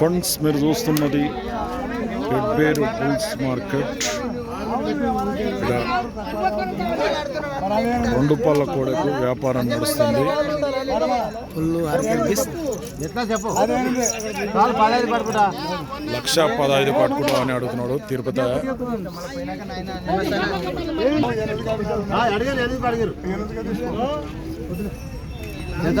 Funds మీరు చూస్తున్నది. Pebbair bulls market. ఇక్కడ రెండు పళ్ళ కోడకు వ్యాపారం నడుస్తుంది. పడుకుంటా లక్ష పదహైదు పట్టుకుంటా అని అడుగుతున్నాడు తిరుపతి. ఎంత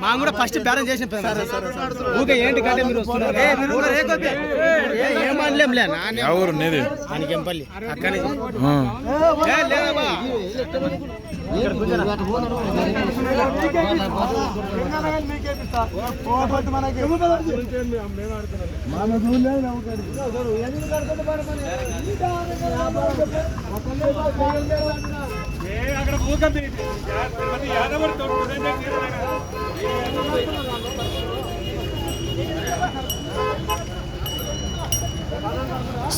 మా కూడా ఫస్ట్ బేరం చేసిన ఊకే ఏంటి కంటే మీరు వస్తున్నారు? ఏ, మీరు ఉన్నారు, లేదమ్మా.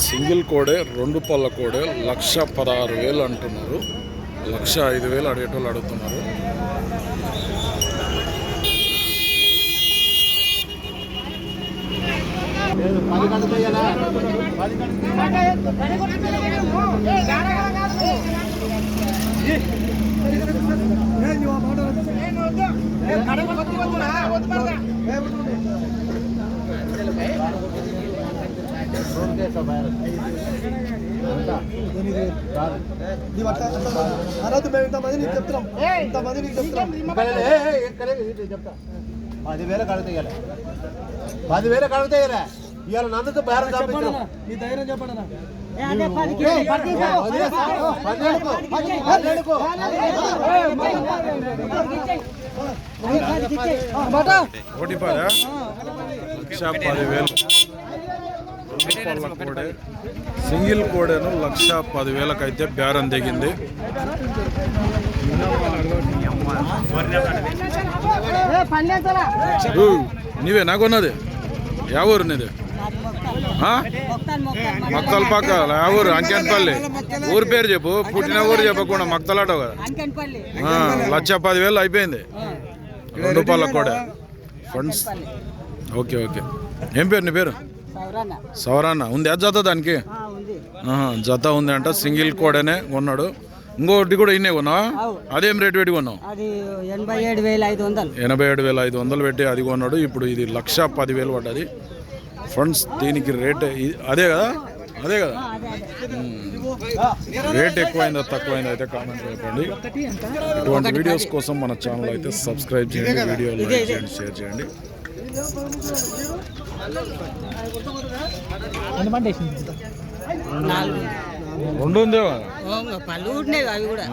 సింగిల్ కోడే రెండు పళ్ళ కోడే లక్ష పదహారు వేలు అంటున్నారు. లక్ష ఐదు వేలు అడిగేటోళ్ళు అడుగుతున్నారు. పది కడితే ఇయ్యాలా? పది కడితే పదివేల కడితే ఇయ్యాలి పదివేల కడితే ఇయ్యాలి ఇవాళ నందుతో బేరం చంపించు పన్నెండుకు పన్నెండుకు ఒకటి లక్ష పదివేలు కోడే సింగిల్ కోడేను లక్ష పదివేలకు అయితే బేరం దిగింది ఊ, నీవే నాకున్నది యా నీది మక్తల పక్క ఊరు అంకెన్పల్లి. ఊరు పేరు చెప్పు. పుట్టిన ఊరు చెప్పకుండా మక్తలాటో కదా. లక్ష పదివేలు అయిపోయింది. రెండు పళ్ళ కూడా ఫండ్స్ ఓకే ఓకే. ఏం పేరు నీ పేరు? సవరాన్న ఉంది అది జత దానికి? జత ఉంది అంట. సింగిల్ కోడనే కొన్నాడు. ఇంకోటి కూడా ఇన్నే కొన్నావా? అదేం రేటు పెట్టి కొన్నావు? అది ఎనభై ఏడు వేల ఐదు వందలు. ఎనభై ఏడు వేల ఐదు వందలు పెట్టి అది కొన్నాడు. ఇప్పుడు ఇది లక్ష పదివేలు పడ్డది. ఫండ్స్ దీనికి రేట్ అదే కదా? అదే కదా. రేట్ ఎక్కువైందా తక్కువైందా అయితే కామెంట్ చెప్పండి ఇటువంటి వీడియోస్ కోసం మన ఛానల్ అయితే సబ్స్క్రైబ్ చేయండి వీడియో లైక్ చేయండి షేర్ చేయండి. రెండు ఉందేవా పళ్ళు అవి కూడా.